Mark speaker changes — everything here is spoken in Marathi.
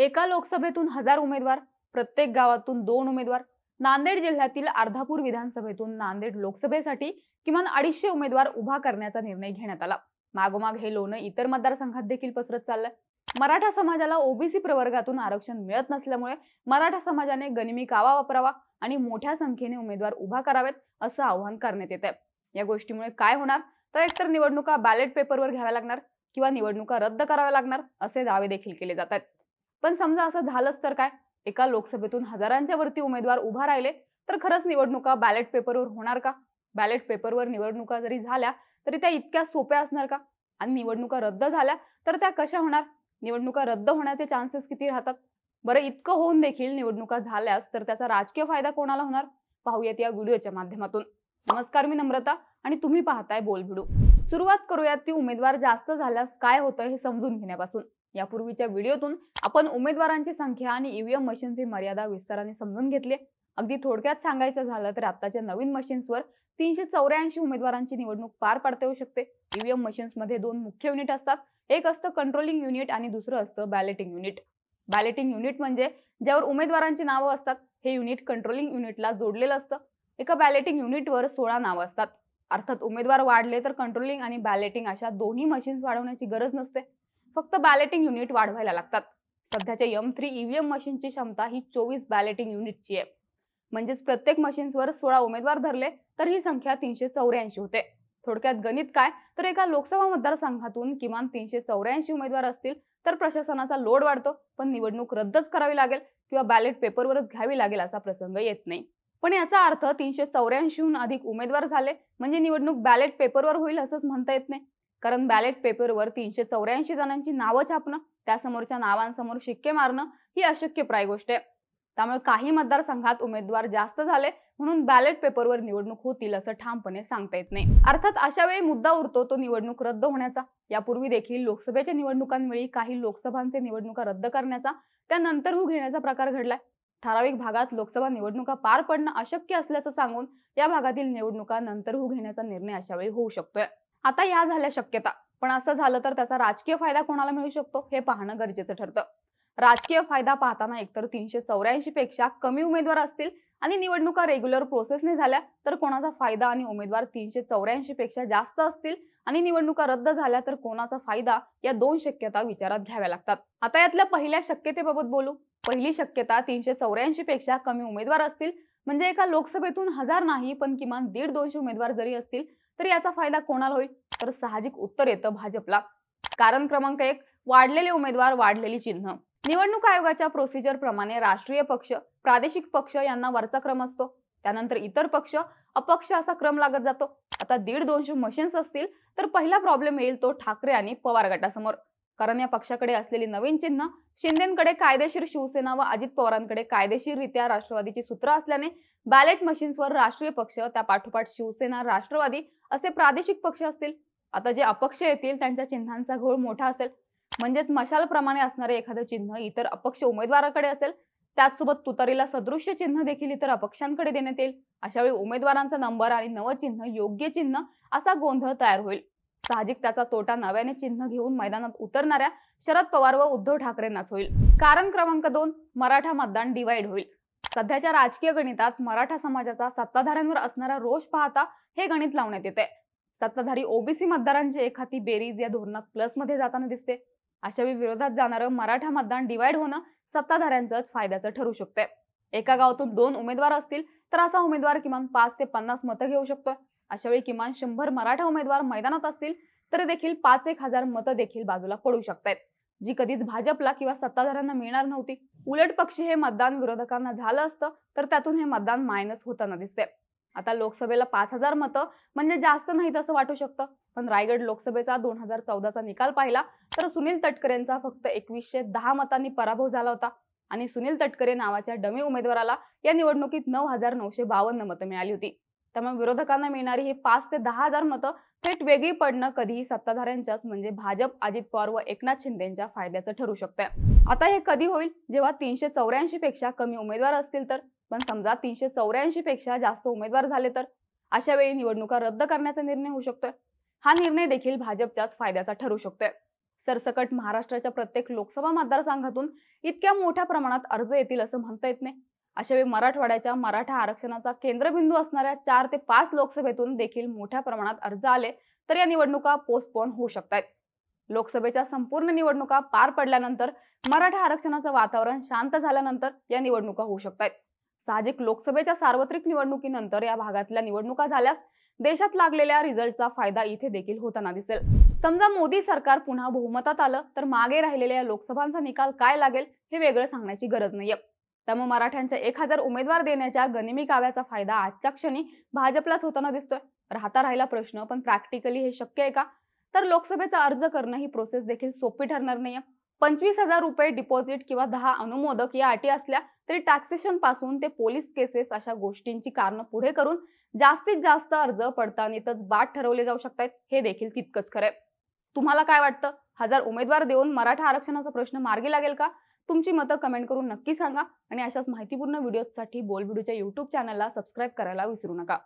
Speaker 1: एका लोकसभेतून हजार उमेदवार प्रत्येक गावातून दोन उमेदवार नांदेड जिल्ह्यातील अर्धापूर विधानसभेतून नांदेड लोकसभेसाठी किमान अडीचशे उमेदवार उभा करण्याचा निर्णय घेण्यात आला. मागोमाग हे लोणं इतर मतदारसंघात देखील पसरत चाललंय. मराठा समाजाला ओबीसी प्रवर्गातून आरक्षण मिळत नसल्यामुळे मराठा समाजाने गनिमी कावा वापरावा आणि मोठ्या संख्येने उमेदवार उभा करावेत असं आवाहन करण्यात येत आहे या गोष्टीमुळे काय होणार? तर एकतर निवडणुका बॅलेट पेपरवर घ्याव्या लागणार किंवा निवडणुका रद्द कराव्या लागणार असे दावे देखील केले जात आहेत. पण समजा असं झालंच तर काय? एका लोकसभेतून हजारांच्या वरती उमेदवार उभा राहिले तर खरंच निवडणुका बॅलेट पेपरवर होणार का? बॅलेट पेपरवर निवडणुका जरी झाल्या तरी त्या इतक्या सोप्या असणार का? आणि निवडणुका रद्द झाल्या तर त्या कशा होणार? निवडणुका रद्द होण्याचे चान्सेस किती राहतात? बरं इतकं होऊन देखील निवडणुका झाल्यास तर त्याचा राजकीय फायदा कोणाला होणार? पाहूयात या व्हिडिओच्या माध्यमातून. नमस्कार मी नम्रता आणि तुम्ही पाहताय बोल सुरुवात करूयात ती उमेदवार जास्त झाल्यास काय होतं हे समजून घेण्यापासून. यापूर्वीच्या व्हिडिओतून आपण उमेदवारांची संख्या आणि ईव्हीएम मशीनची मर्यादा विस्ताराने समजून घेतली. अगदी थोडक्यात सांगायचं झालं तर आताच्या नवीन मशीन्सवर तीनशे चौऱ्याऐंशी उमेदवारांची निवडणूक पार पाडता येऊ शकते. ईव्हीएम मशीन्समध्ये दोन मुख्य युनिट असतात. एक असतं कंट्रोलिंग युनिट आणि दुसरं असतं बॅलेटिंग युनिट बॅलेटिंग युनिट म्हणजे ज्यावर उमेदवारांची नावं असतात. हे युनिट कंट्रोलिंग युनिटला जोडलेलं असतं. एका बॅलेटिंग युनिटवर सोळा नावं असतात. अर्थात उमेदवार वाढले तर कंट्रोलिंग आणि बॅलेटिंग अशा दोन्ही मशीन्स वाढवण्याची गरज नसते. फक्त बॅलेटिंग युनिट वाढवायला लागतात. सध्याच्या यम थ्री ईव्हीएम मशीनची क्षमता ही चोवीस बॅलेटिंग युनिटची आहे. म्हणजेच प्रत्येक मशीन्सवर सोळा उमेदवार धरले तर ही संख्या तीनशे चौऱ्याऐंशी होते. थोडक्यात गणित काय? तर एका लोकसभा मतदारसंघातून किमान तीनशे चौऱ्याऐंशी उमेदवार असतील तर प्रशासनाचा लोड वाढतो पण निवडणूक रद्दच करावी लागेल किंवा बॅलेट पेपरवरच घ्यावी लागेल असा प्रसंग येत नाही. पण याचा अर्थ तीनशे चौऱ्याऐंशीहून अधिक उमेदवार झाले म्हणजे निवडणूक बॅलेट पेपरवर होईल असंच म्हणता येत नाही. कारण बॅलेट पेपरवर तीनशे चौऱ्याऐंशी जणांची नावं छापणं त्यासमोरच्या नावांसमोर शिक्के मारणं ही अशक्यप्राय गोष्ट आहे. त्यामुळे काही मतदारसंघात उमेदवार जास्त झाले म्हणून बॅलेट पेपरवर निवडणूक होतील असं ठामपणे सांगता येत नाही. अर्थात अशा वेळी मुद्दा उरतो तो निवडणूक रद्द होण्याचा. यापूर्वी देखील लोकसभेच्या निवडणुकांवेळी काही लोकसभांचे निवडणुका रद्द करण्याचा त्यानंतर हू घेण्याचा प्रकार घडलाय. ठराविक भागात लोकसभा निवडणुका पार पडणं अशक्य असल्याचं सांगून या भागातील निवडणुका नंतर हू घेण्याचा निर्णय अशा वेळी होऊ शकतोय. आता या झाल्या शक्यता. पण असं झालं तर त्याचा राजकीय फायदा कोणाला मिळू शकतो? हे पाहणं गरजेचं ठरतं. राजकीय फायदा पाहताना एकतर तीनशे चौऱ्याऐंशी पेक्षा कमी उमेदवार असतील आणि निवडणुका रेग्युलर प्रोसेसने झाल्या तर कोणाचा फायदा आणि उमेदवार तीनशे चौऱ्याऐंशी पेक्षा जास्त असतील आणि निवडणुका रद्द झाल्या तर कोणाचा फायदा या दोन शक्यता विचारात घ्याव्या लागतात. आता यातल्या पहिल्या शक्यतेबाबत बोलू. पहिली शक्यता तीनशे चौऱ्याऐंशी पेक्षा कमी उमेदवार असतील. म्हणजे एका लोकसभेतून हजार नाही पण किमान दीड दोनशे उमेदवार जरी असतील तर याचा फायदा कोणाला होईल? तर साहजिक उत्तर येतं भाजपला. कारण क्रमांक एक वाढलेले उमेदवार वाढलेली चिन्ह. निवडणूक आयोगाच्या प्रोसिजर प्रमाणे राष्ट्रीय पक्ष प्रादेशिक पक्ष यांना वरचा क्रम असतो. त्यानंतर इतर पक्ष अपक्ष असा क्रम लागत जातो. आता दीड दोनशे मशीन्स असतील तर पहिला प्रॉब्लेम येईल तो ठाकरे आणि पवार गटासमोर. कारण या पक्षाकडे असलेली नवीन चिन्ह शिंदेकडे कायदेशीर शिवसेना व अजित पवारांकडे कायदेशीररित्या राष्ट्रवादीची सूत्र असल्याने बॅलेट मशीन्सवर राष्ट्रीय पक्ष त्या पाठोपाठ शिवसेना राष्ट्रवादी असे प्रादेशिक पक्ष असतील. आता जे अपक्ष येतील त्यांच्या चिन्हांचा घोळ मोठा असेल. म्हणजेच मशालप्रमाणे असणारे एखादं चिन्ह इतर अपक्ष उमेदवाराकडे असेल त्याचसोबत तुतारीला सदृश्य चिन्ह देखील इतर अपक्षांकडे देण्यात येईल. अशावेळी उमेदवारांचा नंबर आणि नवचिन्ह योग्य चिन्ह असा गोंधळ तयार होईल. साहजिक त्याचा तोटा नव्याने चिन्ह घेऊन मैदानात उतरणाऱ्या शरद पवार व उद्धव ठाकरेंनाच होईल. कारण क्रमांक दोन मराठा मतदान डिवाइड होईल. सध्याच्या राजकीय गणितात मराठा समाजाचा सत्ताधाऱ्यांवर असणारा रोष पाहता हे गणित लावण्यात येते. सत्ताधारी ओबीसी मतदारांची एखादी बेरीज या धोरणात प्लसमध्ये जाताना दिसते. अशा वेळी विरोधात जाणारं मराठा मतदान डिवाइड होणं सत्ताधाऱ्यांचंच फायद्याचं ठरू शकतंय. एका गावातून दोन उमेदवार असतील तर असा उमेदवार किमान पाच ते पन्नास मतं घेऊ शकतोय. अशावेळी किमान शंभर मराठा उमेदवार मैदानात असतील तर देखील पाच एक हजार मतं देखील बाजूला पडू शकतात जी कधीच भाजपला किंवा सत्ताधाऱ्यांना मिळणार नव्हती. उलट पक्षी हे मतदान विरोधकांना झालं असतं तर त्यातून हे मतदान मायनस होताना दिसते आता लोकसभेला पाच हजार मतं म्हणजे जास्त नाहीत असं वाटू शकतं. पण रायगड लोकसभेचा दोन हजार चौदाचा निकाल पाहिला तर सुनील तटकरेंचा फक्त एकवीसशे दहा मतांनी पराभव झाला होता. आणि सुनील तटकरे नावाच्या डमी उमेदवाराला या निवडणुकीत नऊ हजार नऊशे बावन्न मतं मिळाली होती. त्यामुळे विरोधकांना मिळणारी ही पाच ते दहा हजार मतं थेट वेगळी पडणं कधीही सत्ताधाऱ्यांच्याच म्हणजे भाजप अजित पवार व एकनाथ शिंदेच्या फायद्याचं ठरू शकतंय. आता हे कधी होईल? जेव्हा तीनशे चौऱ्याऐंशी पेक्षा कमी उमेदवार असतील तर? पण समजा तीनशे चौऱ्याऐंशी पेक्षा जास्त उमेदवार झाले तर? अशा वेळी निवडणुका रद्द करण्याचा निर्णय होऊ शकतोय. हा निर्णय देखील भाजपच्याच फायद्याचा ठरू शकतोय. सरसकट महाराष्ट्राच्या प्रत्येक लोकसभा मतदारसंघातून इतक्या मोठ्या प्रमाणात अर्ज येतील असं म्हणता येत नाही. अशावेळी मराठवाड्याच्या मराठा आरक्षणाचा केंद्रबिंदू असणाऱ्या चार ते पाच लोकसभेतून देखील मोठ्या प्रमाणात अर्ज आले तर या निवडणुका पोस्टपोन होऊ शकतात लोकसभेच्या संपूर्ण निवडणुका पार पडल्यानंतर मराठा आरक्षणाचं वातावरण शांत झाल्यानंतर या निवडणुका होऊ शकतात साहजिक लोकसभेच्या सार्वत्रिक निवडणुकीनंतर या भागातल्या निवडणुका झाल्यास देशात लागलेल्या रिझल्टचा फायदा इथे देखील होताना दिसेल. समजा मोदी सरकार पुन्हा बहुमतात आलं तर मागे राहिलेल्या लोकसभांचा निकाल काय लागेल हे वेगळं सांगण्याची गरज नाहीये. त्यामुळे मराठ्यांच्या एक हजार उमेदवार देण्याच्या गनिमी काव्याचा फायदा आजच्या क्षणी भाजपलाच होताना दिसतोय. राहता राहिला प्रश्न पण प्रॅक्टिकली हे शक्य आहे का? तर लोकसभेचा अर्ज करणं ही प्रोसेस देखील सोपी ठरणार नाहीये. पंचवीस हजार रुपये डिपॉझिट किंवा दहा अनुमोदक या अटी असल्या तरी टॅक्सेशनपासून ते पोलीस केसेस अशा गोष्टींची कारणं पुढे करून जास्तीत जास्त अर्ज पडताळणीतच बाद ठरवले जाऊ शकतात हे देखील तितकंच खरंय. तुम्हाला काय वाटतं? हजार उमेदवार देऊन मराठा आरक्षणाचा प्रश्न मार्गी लागेल का? तुमची मतं कमेंट करून नक्की सांगा आणि अशाच माहितीपूर्ण व्हिडिओसाठी बोल व्हिडिओच्या युट्यूब चॅनलला सबस्क्राईब करायला विसरू नका.